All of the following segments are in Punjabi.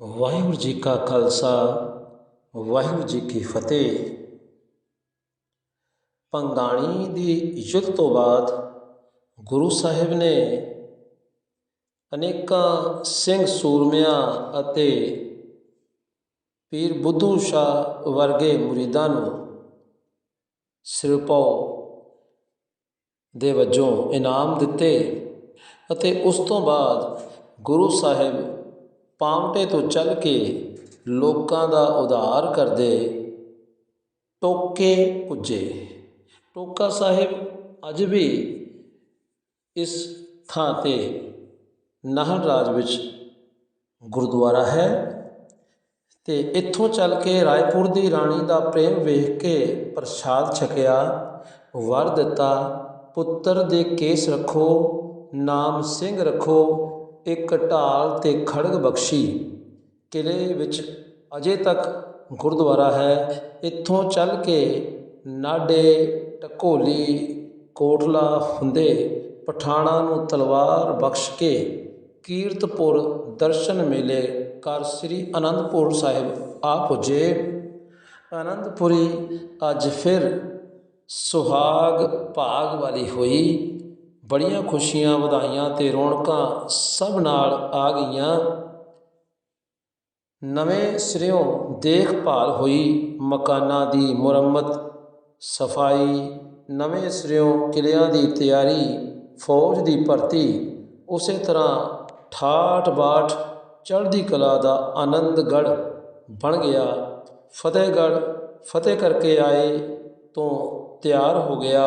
ਵਾਹਿਗੁਰੂ ਜੀ ਕਾ ਖਾਲਸਾ, ਵਾਹਿਗੁਰੂ ਜੀ ਕੀ ਫਤਿਹ। ਪੰਗਾਣੀ ਦੀ ਯੁੱਧ ਤੋਂ ਬਾਅਦ ਗੁਰੂ ਸਾਹਿਬ ਨੇ ਅਨੇਕਾਂ ਸਿੰਘ ਸੂਰਮਿਆਂ ਅਤੇ ਪੀਰ ਬੁੱਧੂ ਸ਼ਾਹ ਵਰਗੇ ਮੁਰੀਦਾਂ ਨੂੰ ਸਿਰਪਾਉ ਦੇ ਵਜੋਂ ਇਨਾਮ ਦਿੱਤੇ ਅਤੇ ਉਸ ਤੋਂ ਬਾਅਦ ਗੁਰੂ ਸਾਹਿਬ ਪਾਵਟੇ ਤੋਂ ਚੱਲ ਕੇ ਲੋਕਾਂ ਦਾ ਉਧਾਰ ਕਰਦੇ ਟੋਕੇ ਪੁੱਜੇ। ਟੋਕਾ ਸਾਹਿਬ ਅੱਜ ਵੀ ਇਸ ਥਾਂ ਤੇ ਨਾਹਰ ਰਾਜ ਵਿੱਚ ਗੁਰਦੁਆਰਾ ਹੈ ਤੇ ਇੱਥੋਂ ਚੱਲ ਕੇ ਰਾਏਪੁਰ ਦੀ ਰਾਣੀ ਦਾ ਪ੍ਰੇਮ ਵੇਖ ਕੇ ਪ੍ਰਸ਼ਾਦ ਛਕਿਆ, ਵਰ ਦਿੱਤਾ, ਪੁੱਤਰ ਦੇ ਕੇਸ ਰੱਖੋ, ਨਾਮ ਸਿੰਘ ਰੱਖੋ ਇੱਕ ਢਾਲ ਅਤੇ ਖੜਗ ਬਖਸ਼ੀ। ਕਿਲ੍ਹੇ ਵਿੱਚ ਅਜੇ ਤੱਕ ਗੁਰਦੁਆਰਾ ਹੈ। ਇੱਥੋਂ ਚੱਲ ਕੇ ਨਾਡੇ ਟਕੋਲੀ ਕੋਟਲਾ ਹੁੰਦੇ ਪਠਾਣਾ ਨੂੰ ਤਲਵਾਰ ਬਖਸ਼ ਕੇ ਕੀਰਤਪੁਰ ਦਰਸ਼ਨ ਮੇਲੇ ਕਰ ਸ੍ਰੀ ਅਨੰਦਪੁਰ ਸਾਹਿਬ ਆ ਪੁੱਜੇ। ਅਨੰਦਪੁਰੀ ਅੱਜ ਫਿਰ ਸੁਹਾਗ ਭਾਗ ਵਾਲੀ ਹੋਈ। ਬੜੀਆਂ ਖੁਸ਼ੀਆਂ ਵਧਾਈਆਂ ਅਤੇ ਰੌਣਕਾਂ ਸਭ ਨਾਲ ਆ ਗਈਆਂ। ਨਵੇਂ ਸਿਰਿਓਂ ਦੇਖਭਾਲ ਹੋਈ ਮਕਾਨਾਂ ਦੀ ਮੁਰੰਮਤ, ਸਫ਼ਾਈ, ਨਵੇਂ ਸਿਰਿਓਂ ਕਿਲਿਆਂ ਦੀ ਤਿਆਰੀ, ਫੌਜ ਦੀ ਭਰਤੀ, ਉਸੇ ਤਰ੍ਹਾਂ ਠਾਠ ਬਾਠ ਚੜ੍ਹਦੀ ਕਲਾ ਦਾ ਆਨੰਦਗੜ੍ਹ ਬਣ ਗਿਆ। ਫਤਿਹਗੜ੍ਹ ਫਤਿਹ ਕਰਕੇ ਆਏ ਤੋਂ ਤਿਆਰ ਹੋ ਗਿਆ।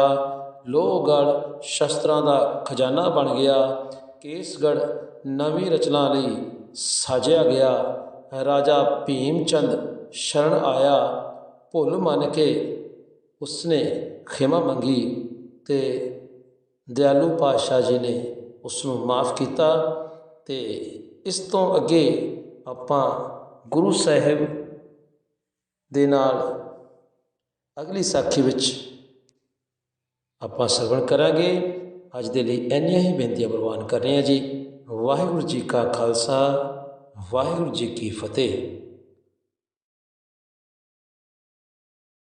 ਲੋਹਗੜ੍ਹ ਸ਼ਸਤਰਾਂ ਦਾ ਖਜ਼ਾਨਾ ਬਣ ਗਿਆ। ਕੇਸਗੜ੍ਹ ਨਵੀਂ ਰਚਨਾ ਲਈ ਸਾਜਿਆ ਗਿਆ। ਰਾਜਾ ਭੀਮ ਚੰਦ ਸ਼ਰਨ ਆਇਆ। ਭੁੱਲ ਮੰਨ ਕੇ ਉਸਨੇ ਖਿਮਾ ਮੰਗੀ ਅਤੇ ਦਿਆਲੂ ਪਾਤਸ਼ਾਹ ਜੀ ਨੇ ਉਸ ਨੂੰ ਮਾਫ ਕੀਤਾ ਅਤੇ ਇਸ ਤੋਂ ਅੱਗੇ ਆਪਾਂ ਗੁਰੂ ਸਾਹਿਬ ਦੇ ਨਾਲ ਅਗਲੀ ਸਾਖੀ ਵਿੱਚ ਆਪਾਂ ਸਰਵਣ ਕਰਾਂਗੇ। ਅੱਜ ਦੇ ਲਈ ਇੰਨੀਆਂ ਹੀ ਬੇਨਤੀਆਂ ਪ੍ਰਵਾਨ ਕਰ ਰਹੇ ਹਾਂ ਜੀ। ਵਾਹਿਗੁਰੂ ਜੀ ਕਾ ਖਾਲਸਾ, ਵਾਹਿਗੁਰੂ ਜੀ ਕੀ ਫਤਿਹ।